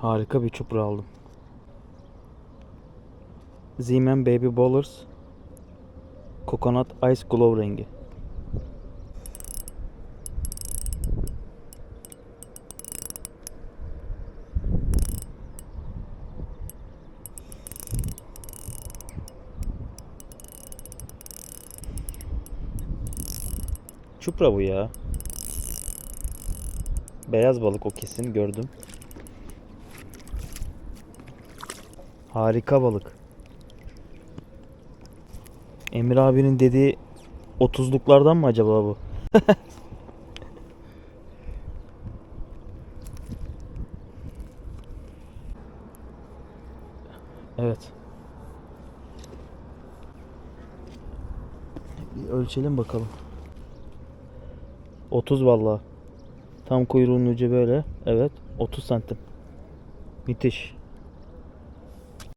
Harika bir çupra aldım. Zeeman Baby Bowlers Coconut Ice Glow rengi. Çupra bu ya. Beyaz balık o kesin gördüm. Harika balık. Emir abinin dediği 30'luklardan mı acaba bu? evet. Bir ölçelim bakalım. 30 vallahi. Tam kuyruğun ucu böyle. Evet. 30 santim. Müthiş.